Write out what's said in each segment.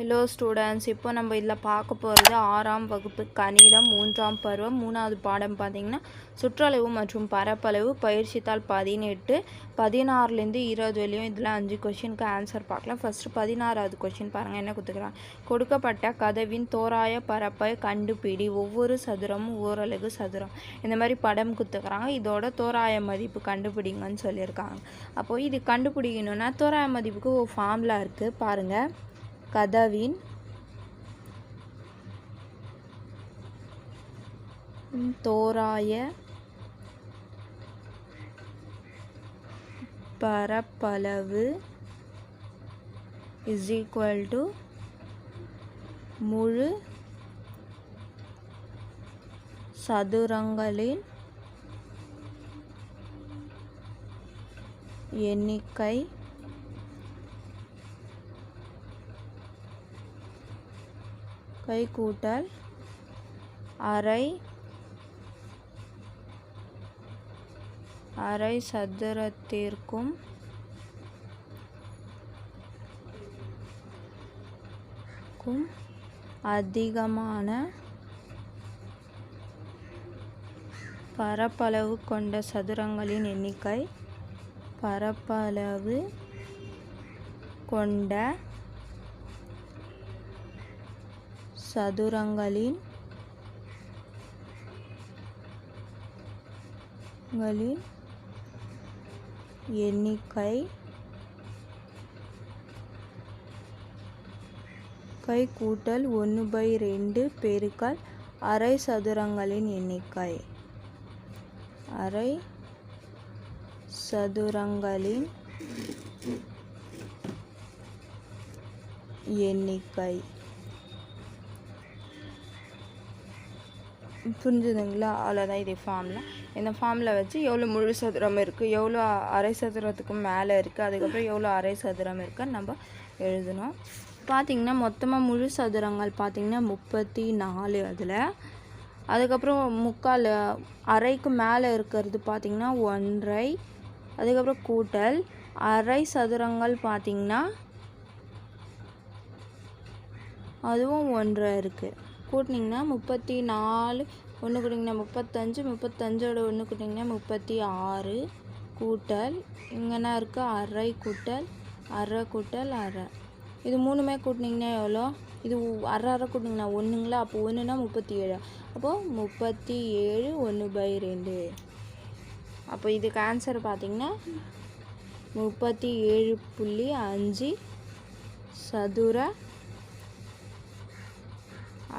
Hello students இப்போ நம்ம இதில் பார்க்க போகிறது ஆறாம் வகுப்பு கணிதம் மூன்றாம் பருவம் மூணாவது பாடம் பார்த்தீங்கன்னா சுற்றளவு மற்றும் பரப்பளவு பயிற்சித்தாள் பதினெட்டு பதினாறுலேருந்து இருபது வரையும் இதில் அஞ்சு கொஷினுக்கு ஆன்சர் பார்க்கலாம். ஃபஸ்ட்டு பதினாறாவது கொஷின் பாருங்கள் என்ன கொடுத்துக்கிறாங்க கொடுக்கப்பட்ட கதவின் தோராய பரப்பை கண்டுபிடி. ஒவ்வொரு சதுரமும் ஓரளவு சதுரம். இந்த மாதிரி படம் கொடுத்துக்கிறாங்க இதோட தோராய மதிப்பு கண்டுபிடிங்கன்னு சொல்லியிருக்காங்க. அப்போது இது கண்டுபிடிக்கணுன்னா தோராய மதிப்புக்கு ஒரு ஃபார்முலா இருக்குது பாருங்கள் கதவின் தோராய பரப்பளவு இஸ் ஈக்குவல் டு முழு சதுரங்களின் எண்ணிக்கை பை கூட்டல். அரை. அரை சதுரத்திற்கும். க்கும் அதிகமான பரப்பளவு கொண்ட சதுரங்களின் எண்ணிக்கை பரப்பளவு கொண்ட சதுரங்களின் களின் எண்ணிக்கை கை கூட்டல் ஒன்று பை ரெண்டு பெருக்கல் அரை சதுரங்களின் எண்ணிக்கை. அரை சதுரங்களின் எண்ணிக்கை. புரிஞ்சுதுங்களா? அவ்வளோதான் இது ஃபார்மில் இந்த ஃபார்மில் வச்சு எவ்வளோ முழு சதுரம் இருக்குது எவ்வளோ அரை சதுரத்துக்கு மேலே இருக்குது அதுக்கப்புறம் எவ்வளோ அரை சதுரம் இருக்குன்னு நம்ம எழுதணும். பார்த்திங்கன்னா மொத்தமாக முழு சதுரங்கள் பார்த்திங்கன்னா முப்பத்தி நாலு அதில். அதுக்கப்புறம் முக்கால் அரைக்கு மேலே இருக்கிறது பார்த்திங்கன்னா ஒன்றை. அதுக்கப்புறம் கூட்டல். அரை சதுரங்கள் பார்த்திங்கன்னா அதுவும் ஒன்றரை இருக்குது கூட்டினிங்கன்னா முப்பத்தி நாலு ஒன்று கூட்டிங்கன்னா முப்பத்தஞ்சு முப்பத்தஞ்சோட ஒன்று கூட்டிங்கன்னா முப்பத்தி ஆறு கூட்டல். இங்கன்னா இருக்குது அரை கூட்டல் அரை கூட்டல் அரை. இது மூணுமே கூட்டினிங்கன்னா எவ்வளோ? இது அரை அரை கூட்டிங்கன்னா ஒன்றுங்களா அப்போ ஒன்றுனா முப்பத்தி ஏழு அப்போது முப்பத்தி ஏழு ஒன்று பை ரெண்டு. அப்போ இதுக்கு ஆன்சர் பார்த்திங்கன்னா முப்பத்தி ஏழு புள்ளி அஞ்சு சதுர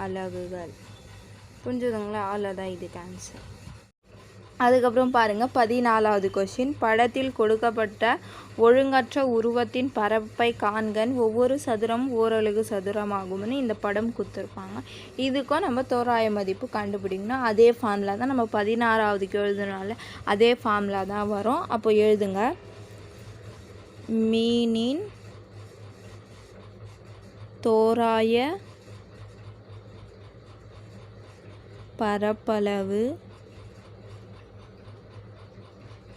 அலகுகள் புரிஞ்சுதுங்களா? அவ்வளோதான் இதுக்கு ஆன்சர் அதுக்கப்புறம் பாருங்கள் பதினாலாவது கொஷின் படத்தில் கொடுக்கப்பட்ட ஒழுங்கற்ற உருவத்தின் பரப்பை காண்கன் ஒவ்வொரு சதுரம் ஓரளவு சதுரமாகும்னு இந்த படம் கொடுத்துருப்பாங்க இதுக்கும் நம்ம தோராய மதிப்பு கண்டுபிடிக்கணும். அதே ஃபார்முலா தான் நம்ம பதினாறாவதுக்கு எழுதுனால அதே ஃபார்முலா தான் வரும். அப்போ எழுதுங்க. மீனின் தோராய பரப்பளவு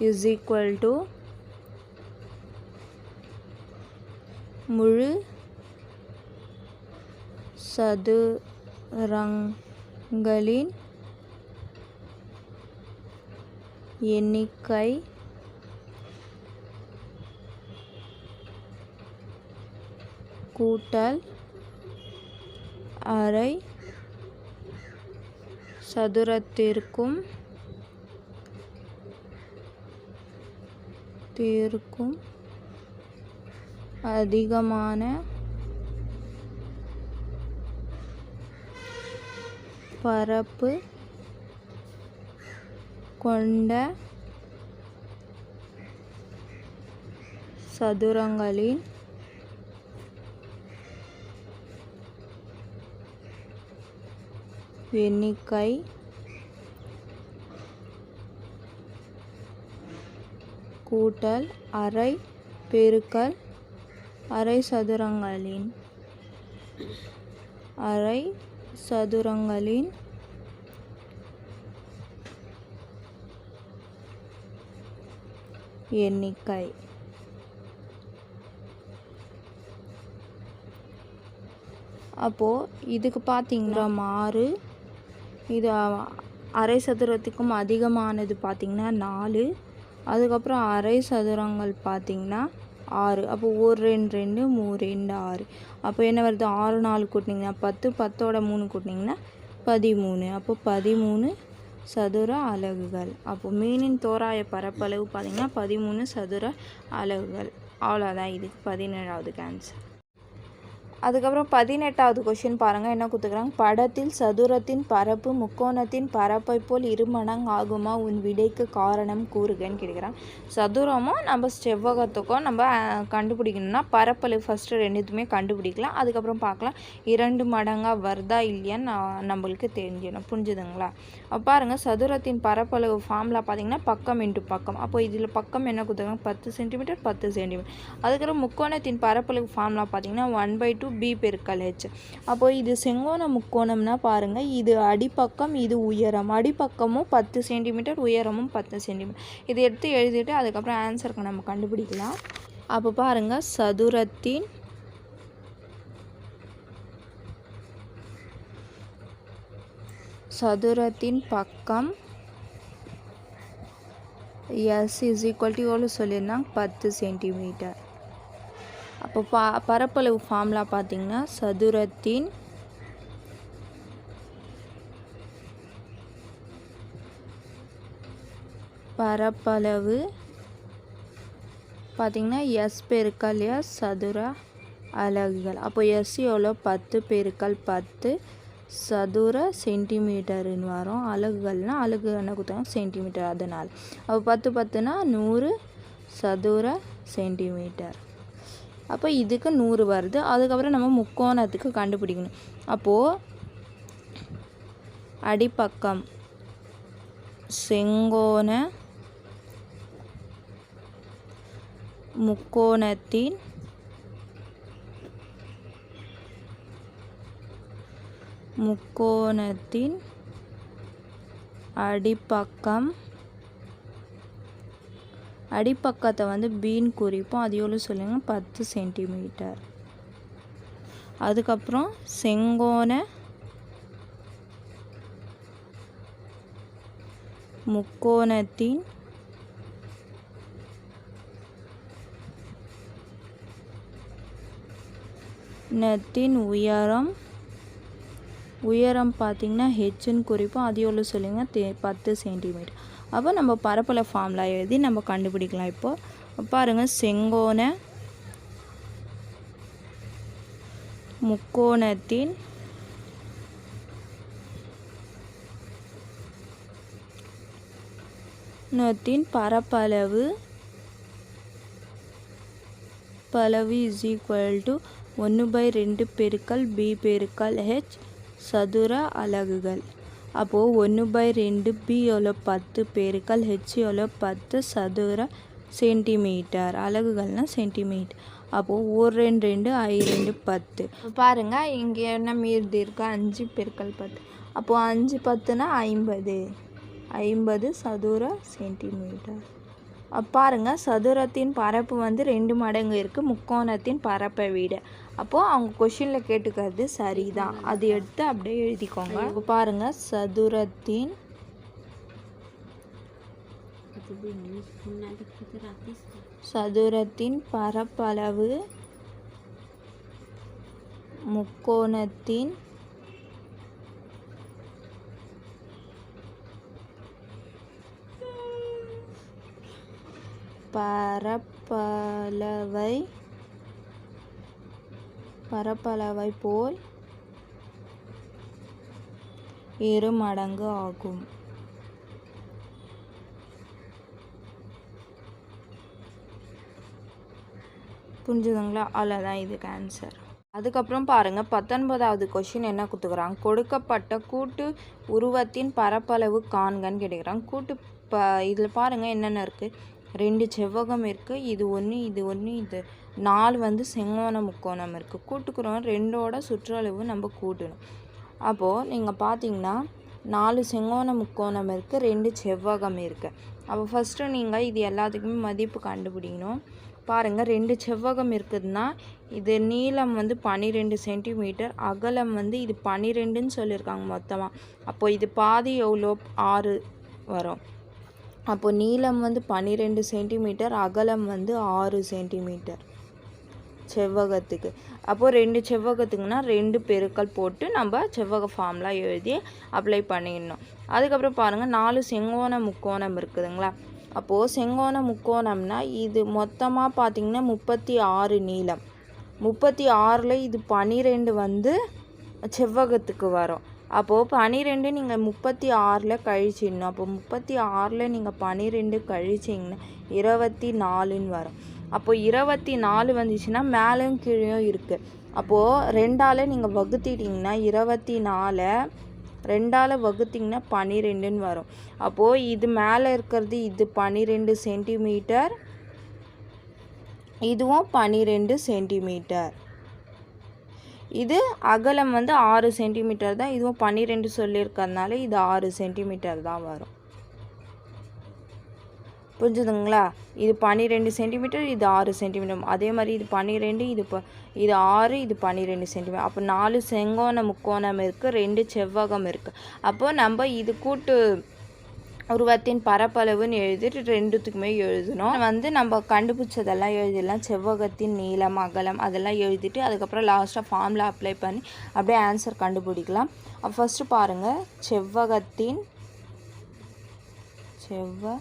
இஸ் ஈக்குவல் டு முழு சதுரங்களின் எண்ணிக்கை கூட்டல் அரை சதுரத்திற்கும் தீர்க்கும் அதிகமான பரப்பு கொண்ட சதுரங்களின் எண்ணிக்கை. கூட்டல் அரை பெருக்கல் அரை சதுரங்களின். அரை சதுரங்களின். எண்ணிக்கை. அப்போது இதுக்கு பார்த்தீங்கன்னா ஆறு இது அரை சதுரத்துக்கும் அதிகமானது பார்த்திங்கன்னா நாலு. அதுக்கப்புறம் அரை சதுரங்கள் பார்த்திங்கன்னா ஆறு. அப்போ ஒரு ரெண்டு ரெண்டு மூணு ரெண்டு ஆறு. அப்போ என்ன வருது? ஆறு நாலு கூட்டினீங்கன்னா பத்து பத்தோட மூணு கூட்டினீங்கன்னா பதிமூணு. அப்போ பதிமூணு சதுர அலகுகள். அப்போ மீனின் தோராய பரப்பளவு பார்த்திங்கன்னா பதிமூணு சதுர அலகுகள். அவ்வளோதான் இதுக்கு பதினேழாவது கேன்சர் அதுக்கப்புறம் பதினெட்டாவது கொஷின் பாருங்கள் என்ன கொடுத்துக்கிறாங்க படத்தில் சதுரத்தின் பரப்பு முக்கோணத்தின் பரப்பை போல் இருமடங்கு ஆகுமா? உன் விடைக்கு காரணம் கூறுகன்னு கேட்குறான் சதுரமும் நம்ம செவ்வகத்துக்கும் நம்ம கண்டுபிடிக்கணும்னா பரப்பளவு ஃபஸ்ட்டு ரெண்டுத்துமே கண்டுபிடிக்கலாம். அதுக்கப்புறம் பார்க்கலாம். இரண்டு மடங்காக வருதா இல்லையான்னு நான் நம்மளுக்கு தெரிஞ்சிடும். புரிஞ்சுதுங்களா? அப்போ பாருங்கள் சதுரத்தின் பரப்பளவு ஃபார்முலா பார்த்தீங்கன்னா பக்கம் இன்ட்டு பக்கம். அப்போ இதில் பக்கம் என்ன கொடுத்துருக்காங்க? பத்து சென்டிமீட்டர் பத்து சென்டிமீட்டர் அதுக்கப்புறம் முக்கோணத்தின் பரப்பளவு ஃபார்முலா பார்த்தீங்கன்னா ஒன் பை டூ பி பெருக்கல் ஹெச் அப்போ இது செங்கோண முக்கோணம்னா பாருங்கள் இது அடிப்பக்கம் இது உயரம். அடிப்பக்கமும் பத்து சென்டிமீட்டர் உயரமும் பத்து சென்டிமீட்டர். இதை எடுத்து எழுதிட்டு அதுக்கப்புறம் ஆன்சருக்கு நம்ம கண்டுபிடிக்கலாம். அப்போ பாருங்கள் சதுரத்தின் சதுரத்தின் பக்கம் எஸ் இஸ் ஈக்குவல் டு எவ்வளோ சொல்லியிருந்தாங்க? பத்து சென்டிமீட்டர். அப்போ பா பரப்பளவு ஃபார்முலா பார்த்தீங்கன்னா சதுரத்தின் பரப்பளவு பார்த்தீங்கன்னா எஸ் பெருக்கல் எஸ் சதுர அலகுகள். அப்போ எஸ் எவ்வளோ? பத்து பெருக்கல் பத்து சதுர சென்டிமீட்டருன்னு வரும். அலகுகள்னால் அலகு என்ன கொடுத்தாங்க சென்டிமீட்டர். அதனால் அப்போ பத்து பத்துனா நூறு சதுர சென்டிமீட்டர். அப்போ இதுக்கு நூறு வருது. அதுக்கப்புறம் நம்ம முக்கோணத்துக்கு கண்டுபிடிக்கணும். அப்போது அடிப்பக்கம் செங்கோண முக்கோணத்தின் முக்கோணத்தின் அடிப்பக்கம் அடிப்பக்கத்தை வந்து பீன் குறிப்போம் அது எவ்வளோ பத்து சென்டிமீட்டர். அதுக்கப்புறம் செங்கோண முக்கோணத்தின் நத்தின் உயரம் உயரம் பார்த்திங்கன்னா ஹெச்சுன்னு குறிப்போம் அது எவ்வளோ தே பத்து சென்டிமீட்டர். அப்போ நம்ம பரப்பளவு ஃபார்முலா எழுதி நம்ம கண்டுபிடிக்கலாம் இப்போது பாருங்கள் செங்கோண முக்கோணத்தின் நத்தின் பரப்பளவு பளவு இஸ் ஈக்குவல் டு ஒன்று பை ரெண்டு பெருக்கல் பி பெருக்கல் ஹெச் சதுர அலகுகள். அப்போது ஒன்று பை ரெண்டு பி எவ்வளோ பத்து பெருக்கல் ஹெச் எவ்வளோ பத்து சதுர சென்டிமீட்டர் அலகுகள்னால் சென்டிமீட்டர் அப்போது ஒரு ரெண்டு ரெண்டு ஐ ரெண்டு பத்து. பாருங்கள் இங்கே என்ன மீதி இருக்கா? அஞ்சு பெருக்கல் பத்து. அப்போது அஞ்சு பத்துனா ஐம்பது. ஐம்பது சதுர சென்டிமீட்டர் பாருங்கள் சதுரத்தின் பரப்பு வந்து ரெண்டு மடங்கு இருக்குது முக்கோணத்தின் பரப்பை விட. அப்போது அவங்க கொஷினில் கேட்டுக்கிறது சரிதான். அது எடுத்து அப்படியே எழுதிக்கோங்க. இப்போ பாருங்க சதுரத்தின் சதுரத்தின் பரப்பளவு முக்கோணத்தின் பரப்பளவை பரப்பளவை போல் இரு மடங்கு ஆகும். புரிஞ்சுதுங்களா? அவ்வளோதான் இதுக்கு ஆன்சர் அதுக்கப்புறம் பாருங்கள் பத்தொன்பதாவது கொஷின் என்ன கொடுத்துக்கிறாங்க கொடுக்கப்பட்ட கூட்டு உருவத்தின் பரப்பளவு காண்கன்னு கேட்டுக்கிறாங்க கூட்டு ப இதில் பாருங்கள் என்னென்ன இருக்குது ரெண்டு செவ்வகம் இருக்குது இது ஒன்று இது ஒன்று இது நாலு வந்து செங்கோண முக்கோணம் இருக்குது கூட்டுக்குறோம். ரெண்டோட சுற்றளவு நம்ம கூட்டணும். அப்போது நீங்கள் பார்த்தீங்கன்னா நாலு செங்கோண முக்கோணம் இருக்குது ரெண்டு செவ்வகம் இருக்குது அப்போ ஃபஸ்ட்டு நீங்கள் இது எல்லாத்துக்குமே மதிப்பு கண்டுபிடிக்கணும். பாருங்கள் ரெண்டு செவ்வகம் இருக்குதுன்னா இது நீளம் வந்து பன்னிரெண்டு சென்டிமீட்டர் அகலம் வந்து இது பன்னிரெண்டுன்னு சொல்லியிருக்காங்க மொத்தமாக அப்போ இது பாதி எவ்வளோ? ஆறு வரும். அப்போது நீளம் வந்து பன்னிரெண்டு சென்டிமீட்டர் அகலம் வந்து ஆறு சென்டிமீட்டர். செவ்வகத்துக்கு. அப்போது ரெண்டு செவ்வகத்துக்குன்னா ரெண்டு பெருக்கல் போட்டு நம்ம செவ்வக ஃபார்ம்லாம் எழுதி அப்ளை பண்ணிடணும். அதுக்கப்புறம் பாருங்கள் நாலு செங்கோண முக்கோணம் இருக்குதுங்களா? அப்போது செங்கோண முக்கோணம்னா இது மொத்தமாக பார்த்திங்கன்னா முப்பத்தி ஆறு நீளம். முப்பத்தி ஆறில் இது பனிரெண்டு வந்து செவ்வகத்துக்கு வரும். அப்போது பனிரெண்டு நீங்கள் முப்பத்தி ஆறில் கழிச்சிடணும். அப்போ முப்பத்தி ஆறில் நீங்கள் பனிரெண்டு கழிச்சிங்கன்னா இருபத்தி நாலுன்னு வரும். அப்போது இருபத்தி நாலு வந்துச்சுன்னா மேலேயும் கீழேயும் இருக்குது அப்போது ரெண்டால் நீங்கள் வகுத்திட்டிங்கன்னா இருபத்தி நாலை ரெண்டால் வகுத்திங்கன்னா பன்னிரெண்டுன்னு வரும். அப்போது இது மேலே இருக்கிறது இது பன்னிரெண்டு சென்டிமீட்டர் இதுவும் பன்னிரெண்டு சென்டிமீட்டர். இது அகலம் வந்து ஆறு சென்டிமீட்டர் தான் இதுவும் பன்னிரெண்டு சொல்லியிருக்கறதுனால இது ஆறு சென்டிமீட்டர் தான் வரும். புரிஞ்சுதுங்களா? இது பன்னிரெண்டு சென்டிமீட்டர் இது ஆறு சென்டிமீட்டர் அதே மாதிரி இது பன்னிரெண்டு இது ப இது ஆறு இது பன்னிரெண்டு சென்டிமீட்டர் அப்போ நாலு செங்கோண முக்கோணம் இருக்குது ரெண்டு செவ்வகம் இருக்குது அப்போது நம்ம இது கூட்டு உருவத்தின் பரப்பளவுன்னு எழுதிட்டு ரெண்டுத்துக்குமே எழுதணும். வந்து நம்ம கண்டுபிடிச்சதெல்லாம் எழுதிடலாம். செவ்வகத்தின் நீளம் அகலம் அதெல்லாம் எழுதிட்டு அதுக்கப்புறம் லாஸ்ட்டாக ஃபார்மில் அப்ளை பண்ணி அப்படியே ஆன்சர் கண்டுபிடிக்கலாம். ஃபஸ்ட்டு பாருங்கள் செவ்வகத்தின் செவ்வ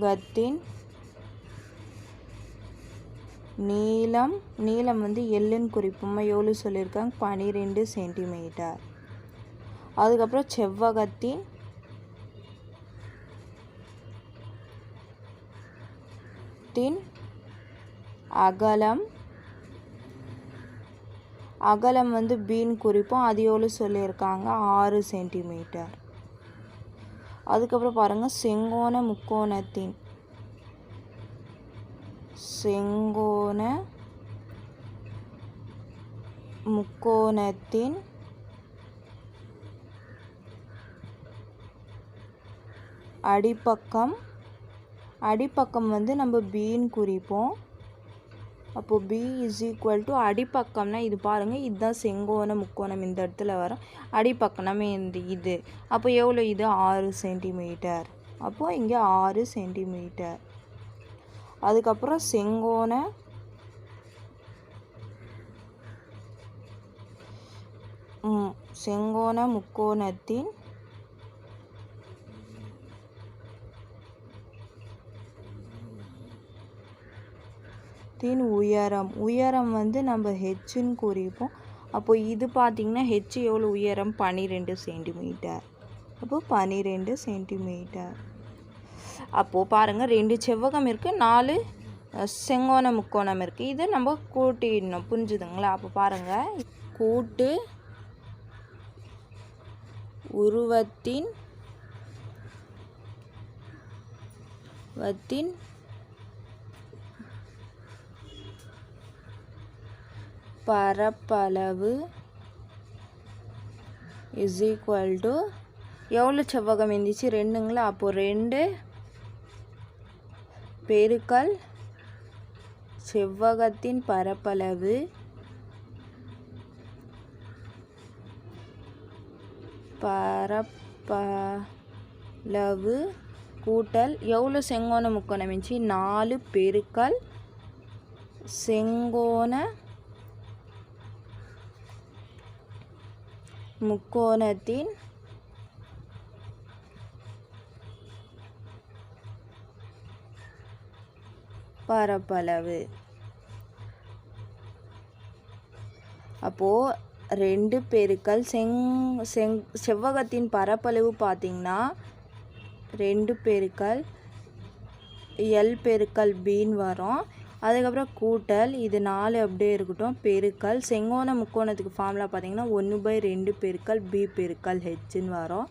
கத்தின் நீளம் நீளம் வந்து எல்லுன்னு குறிப்போமா எவ்வளோ சொல்லியிருக்காங்க? பனிரெண்டு சென்டிமீட்டர் அதுக்கப்புறம் செவ்வகத்தின் தின் அகலம். அகலம் வந்து பீன் குறிப்போம் அது எவ்வளோ சொல்லியிருக்காங்க? ஆறு சென்டிமீட்டர் அதுக்கப்புறம் பாருங்கள் செங்கோண முக்கோணத்தின் செங்கோண முக்கோணத்தின் அடிப்பக்கம் அடிப்பக்கம் வந்து நம்ம பீன் குறிப்போம். அப்போது பி இஸ் ஈக்குவல் டு அடிப்பக்கம்னா இது பாருங்கள் இதுதான் செங்கோணம் முக்கோணம் இந்த இடத்துல வரும். அடிப்பக்கமே இந்த இது. அப்போ எவ்வளோ இது? ஆறு சென்டிமீட்டர் அப்போது இங்கே ஆறு சென்டிமீட்டர் அதுக்கப்புறம் செங்கோண செங்கோண முக்கோணத்தின் தின் உயரம். உயரம் வந்து நம்ம ஹெச்சுன்னு குறிப்போம் அப்போ இது பார்த்திங்கன்னா ஹெச் எவ்வளோ உயரம்? பன்னிரெண்டு சென்டிமீட்டர் அப்போது பன்னிரெண்டு சென்டிமீட்டர் அப்போது பாருங்கள் ரெண்டு செவ்வகம் இருக்குது நாலு செங்கோண முக்கோணம் இருக்குது இது நம்ம கூட்டிடணும். புரிஞ்சுதுங்களா? அப்போ பாருங்கள் கூட்டு உருவத்தின் வத்தின் பரப்பளவு இஸ் ஈக்குவல் டு எவ்வளோ செவ்வகம் இருந்துச்சு? ரெண்டுங்களா? அப்போது ரெண்டு பெருக்கல் செவ்வகத்தின் பரப்பளவு பரப்பளவு கூட்டல் எவ்வளோ செங்கோண முக்கோணம் இருந்துச்சு? நாலு பெருக்கல் செங்கோண முக்கோணத்தின் பரப்பளவு. அப்போது ரெண்டு பெருக்கல் செங் செங் செவ்வகத்தின் பரப்பளவு பார்த்திங்கன்னா ரெண்டு பெருக்கல் எல் பெருக்கல் பின்னு வரும். அதுக்கப்புறம் கூட்டல் இது நாலு அப்படியே இருக்கட்டும். பெருக்கல் செங்கோண முக்கோணத்துக்கு ஃபார்முலா பார்த்தீங்கன்னா ஒன்று பை ரெண்டு பெருக்கல் பி பெருக்கல் ஹெச்ன்னு வரும்.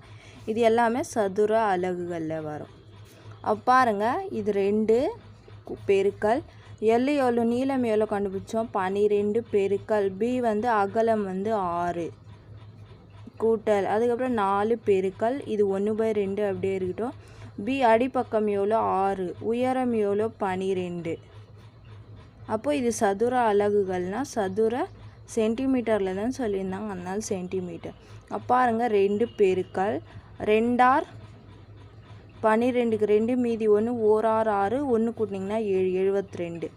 இது எல்லாமே சதுர அலகுகளில் வரும். அப்போ பாருங்கள் இது ரெண்டு பெருக்கல். எல் எவ்வளோ நீளம் எவ்வளோ கண்டுபிடிச்சோம்? பனிரெண்டு பெருக்கல். பி வந்து அகலம் வந்து ஆறு. கூட்டல் அதுக்கப்புறம் நாலு பெருக்கல். இது ஒன்று பை ரெண்டு அப்படியே இருக்கட்டும். பி அடிப்பக்கம் எவ்வளோ ஆறு. உயரம் எவ்வளோ பனிரெண்டு. அப்போ இது சதுர அலகுகள்னால் சதுர சென்டிமீட்டரில் தான் சொல்லியிருந்தாங்க. அதனால் சென்டிமீட்டர். அப்போ பாருங்க ரெண்டு பெருக்கள் ரெண்டார் பன்னிரெண்டுக்கு ரெண்டு மீதி ஒன்று ஓர் ஆறு ஆறு ஒன்று கூட்டினிங்கன்னா ஏழு எழுபத்தி ரெண்டு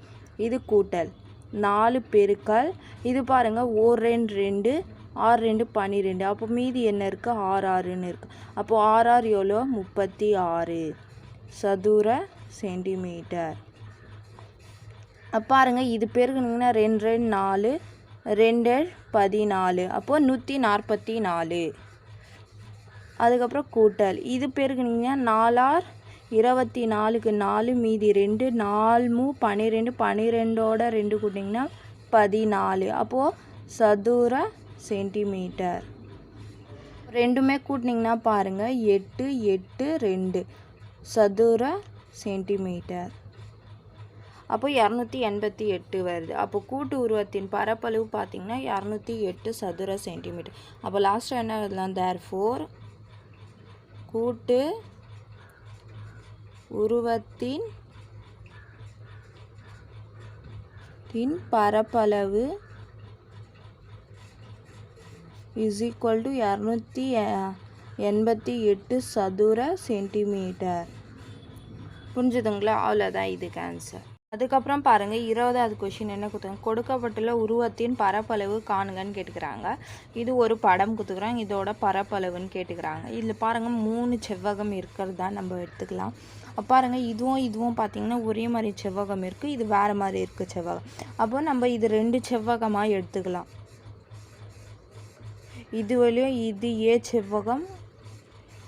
இது கூட்டல். நாலு பெருக்கள் இது பாருங்கள் ஓர் ரெண்டு ரெண்டு ஆறு ரெண்டு பன்னிரெண்டு அப்போ மீதி என்ன இருக்குது ஆறு ஆறுன்னு இருக்குது அப்போது ஆறு ஆறு எவ்வளோ? முப்பத்தி ஆறு. சதுர சென்டிமீட்டர். பாருங்கள் இது பெருக்குனிங்கன்னா ரெண்டு ரெண்டு நாலு ரெண்டு பதினாலு. அப்போது நூற்றி நாற்பத்தி நாலு. அதுக்கப்புறம் கூட்டல். இது பெருக்குனிங்கன்னா நாலார் இருபத்தி நாலுக்கு நாலு மீதி ரெண்டு நாலு மூ பன்னிரெண்டு பன்னிரெண்டோட ரெண்டு கூட்டிங்கன்னா பதினாலு. அப்போது சதுர சென்டிமீட்டர். ரெண்டுமே கூட்டினிங்கன்னா பாருங்கள் எட்டு எட்டு ரெண்டு. சதுர சென்டிமீட்டர். அப்போ இரநூத்தி எண்பத்தி எட்டு வருது. அப்போ கூட்டு உருவத்தின் பரப்பளவு பார்த்திங்கன்னா இரநூத்தி எட்டு சதுர சென்டிமீட்டர் அப்போ லாஸ்ட்டாக என்ன எழுதலாம் தேர் ஃபோர் கூட்டு உருவத்தின் தின் பரப்பளவு இஸ் ஈக்குவல் டு இரநூத்தி எண்பத்தி எட்டு சதுர சென்டிமீட்டர் புரிஞ்சுதுங்களா? அவ்வளோதான் இதுக்கு ஆன்சர் அதுக்கப்புறம் பாருங்கள் இருபதாவது கொஷின் என்ன கொடுத்தாங்க கொடுக்கப்பட்டுள்ள உருவத்தின் பரப்பளவு காணுங்கன்னு கேட்டுக்கிறாங்க. இது ஒரு படம் கொடுத்துக்கிறாங்க இதோட பரப்பளவுன்னு கேட்டுக்கிறாங்க. இதில் பாருங்கள் மூணு செவ்வகம் இருக்கிறது தான் நம்ம எடுத்துக்கலாம். பாருங்கள் இதுவும் இதுவும் பார்த்திங்கன்னா ஒரே மாதிரி செவ்வகம் இருக்குது இது வேறு மாதிரி இருக்குது செவ்வகம். அப்போ நம்ம இது ரெண்டு செவ்வகமாக எடுத்துக்கலாம். இது வழியும் இது ஏ செவ்வகம்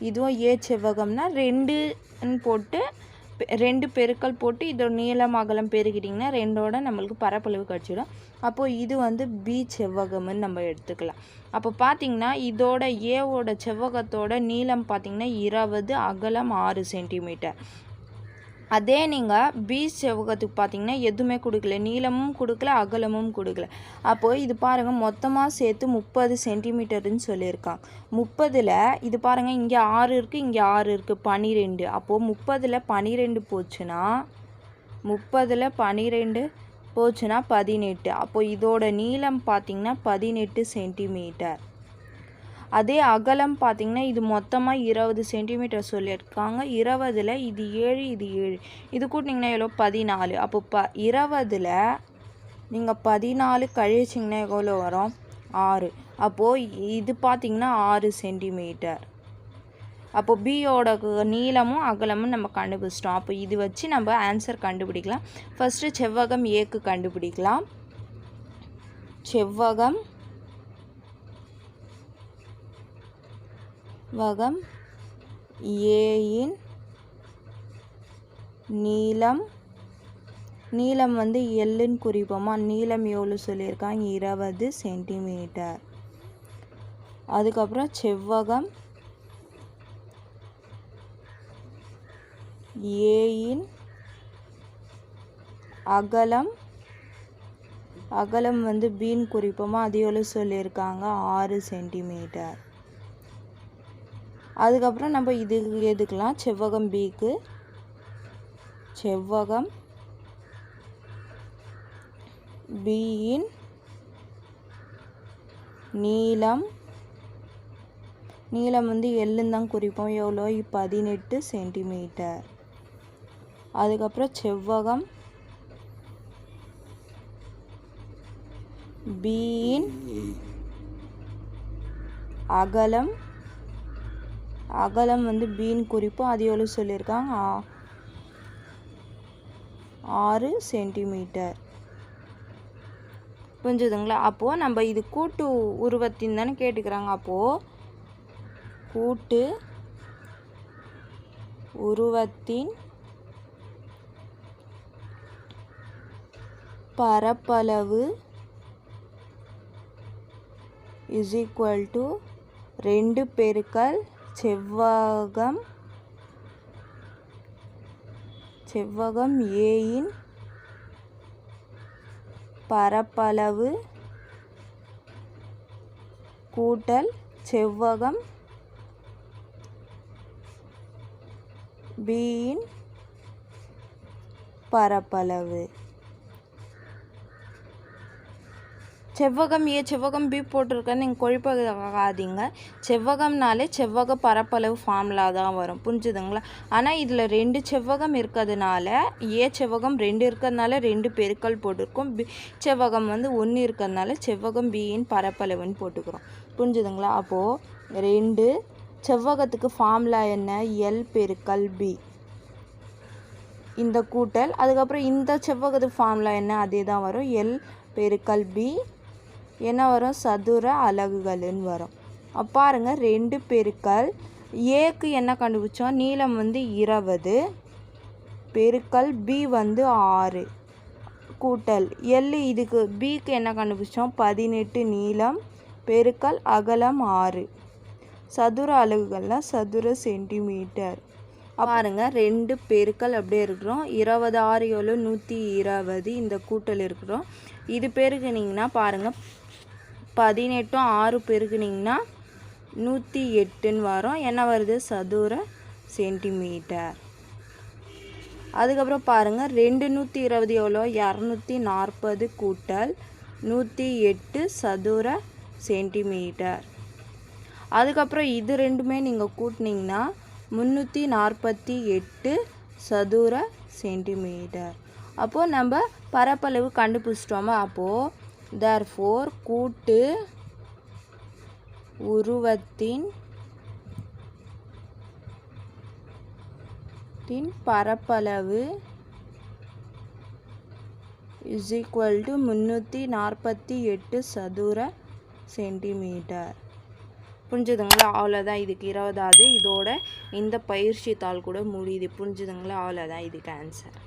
இதுவும் ஏ செவ்வகம்னா ரெண்டுன்னு போட்டு ரெண்டு பெருக்கல் போட்டு இதோட நீளம் அகலம் பெருக்கிட்டிங்கன்னா ரெண்டோட நம்மளுக்கு பரப்பளவு கிடச்சிடும். அப்போது இது வந்து பி செவ்வகம்னு நம்ம எடுத்துக்கலாம். அப்போ பார்த்திங்கன்னா இதோட ஏவோட செவ்வகத்தோட நீளம் பார்த்தீங்கன்னா இருபது அகலம் ஆறு சென்டிமீட்டர். அதே நீங்கள் பி செவ்வகத்துக்கு பார்த்தீங்கன்னா எதுவுமே கொடுக்கல. நீளமும் கொடுக்கல அகலமும் கொடுக்கல. அப்போது இது பாருங்கள் மொத்தமாக சேர்த்து முப்பது சென்டிமீட்டர்னு சொல்லியிருக்காங்க. முப்பதில் இது பாருங்கள் இங்கே ஆறு இருக்குது இங்கே ஆறு இருக்குது பனிரெண்டு. அப்போது முப்பதில் பனிரெண்டு போச்சுன்னா முப்பதில் பனிரெண்டு போச்சுன்னா பதினெட்டு. அப்போது இதோட நீளம் பார்த்தீங்கன்னா பதினெட்டு சென்டிமீட்டர் அதே அகலம் பார்த்தீங்கன்னா இது மொத்தமாக இருபது சென்டிமீட்டர் சொல்லியிருக்காங்க. இருபதில் இது ஏழு இது ஏழு. இது கூட்டிங்கன்னா எவ்வளோ? பதினாலு. அப்போ ப இருபதில் நீங்கள் பதினாலு கழிச்சிங்கன்னா எவ்வளோ வரும்? ஆறு. அப்போது இது பார்த்தீங்கன்னா ஆறு சென்டிமீட்டர் அப்போ பியோட நீளமும் அகலமும் நம்ம கண்டுபிடிச்சிட்டோம். அப்போ இது வச்சு நம்ம ஆன்சர் கண்டுபிடிக்கலாம். ஃபஸ்ட்டு செவ்வகம் ஏக்கு கண்டுபிடிக்கலாம். செவ்வகம் வகம் ஏயின் நீளம். நீளம் வந்து எல்லுன்னு குறிப்போமா நீளம் எவ்வளோ சொல்லியிருக்காங்க. இருபது சென்டிமீட்டர். அதுக்கப்புறம் செவ்வகம் ஏயின் அகலம். அகலம் வந்து பீன் குறிப்போமா அது எவ்வளோ சொல்லியிருக்காங்க. ஆறு சென்டிமீட்டர். அதுக்கப்புறம் நம்ம இது எதுக்கலாம்? செவ்வகம் பிக்கு செவ்வகம் பியின் நீளம். நீளம் வந்து எல்லுன்னு தான் குறிப்போம். எவ்வளோ? பதினெட்டு சென்டிமீட்டர். அதுக்கப்புறம் செவ்வகம் பியின் அகலம். அகலம் வந்து பீன் குறிப்பு அது எவ்வளோ சொல்லியிருக்காங்க? ஆறு சென்டிமீட்டர். புரிஞ்சுதுங்களா? அப்போது நம்ம இது கூட்டு உருவத்தின் தானே கேட்டுக்கிறாங்க. அப்போது கூட்டு உருவத்தின் பரப்பளவு இஸ் ஈக்குவல் டு ரெண்டு பெருக்கல் செவ்வகம் செவ்வகம் ஏயின் பரப்பளவு கூட்டல் செவ்வகம் பியின் பரப்பளவு. செவ்வகம் ஏ செவ்வகம் பி போட்டிருக்கேன்னு நீங்கள் குழப்பாதீங்க செவ்வகம்னாலே செவ்வக பரப்பளவு ஃபார்முலா தான் வரும். புரிஞ்சுதுங்களா? ஆனால் இதில் ரெண்டு செவ்வகம் இருக்கிறதுனால ஏ செவ்வகம் ரெண்டு இருக்கிறதுனால ரெண்டு பெருக்கல் போட்டிருக்கோம். பி செவ்வகம் வந்து ஒன்று இருக்கிறதுனால செவ்வகம் பியின் பரப்பளவுன்னு போட்டுக்கிறோம். புரிஞ்சுதுங்களா? அப்போது ரெண்டு செவ்வகத்துக்கு ஃபார்முலா என்ன? எல் பெருக்கல் பி இந்த கூட்டல் அதுக்கப்புறம் இந்த செவ்வகத்துக்கு ஃபார்முலா என்ன? அதே தான் வரும். எல் பெருக்கல் பி என்ன வரும்? சதுர அலகுகள்னு வரும். பாருங்க ரெண்டு பெருக்கல். ஏக்கு என்ன கண்டுபிடிச்சோம்? நீளம் வந்து இருபது. பெருக்கல் பி வந்து ஆறு. கூட்டல். எல் இதுக்கு பிக்கு என்ன கண்டுபிடிச்சோம்? பதினெட்டு நீளம். பெருக்கல் அகலம் ஆறு. சதுர அலகுகள்லாம் சதுர சென்டிமீட்டர். பாருங்க ரெண்டு பெருக்கல் அப்படியே இருக்கிறோம். இருபது ஆறு எவ்வளோ நூற்றி இருபது இந்த கூட்டல் இருக்கிறோம். இது பெருக்குனிங்கன்னா பாருங்கள் பதினெட்டும் ஆறு பெருக்குனிங்கன்னா நூற்றி எட்டுன்னு வரும். என்ன வருது? சதுர சென்டிமீட்டர் அதுக்கப்புறம் பாருங்கள் ரெண்டு நூற்றி இருபது எவ்வளோ? இரநூத்தி நாற்பது கூட்டல் நூற்றி எட்டு சதுர சென்டிமீட்டர் அதுக்கப்புறம் இது ரெண்டுமே நீங்கள் கூட்டினீங்கன்னா முந்நூற்றி நாற்பத்தி எட்டு சதுர சென்டிமீட்டர் அப்போது நம்ம பரப்பளவு கண்டுபிடிச்சிட்டோமா? அப்போது தர்ஃபோர் கூட்டு உருவத்தின் தின் பரப்பளவு இஸ் ஈக்குவல் டு முந்நூற்றி நாற்பத்தி எட்டு சதுர சென்டிமீட்டர் புரிஞ்சுதுங்களா? அவ்வளோதான் இதுக்கு இருபதாவது. இதோட இந்த பயிற்சி தாள் கூட முடியுது. புரிஞ்சுதுங்களா? அவ்வளோதான் இதுக்கு ஆன்சர்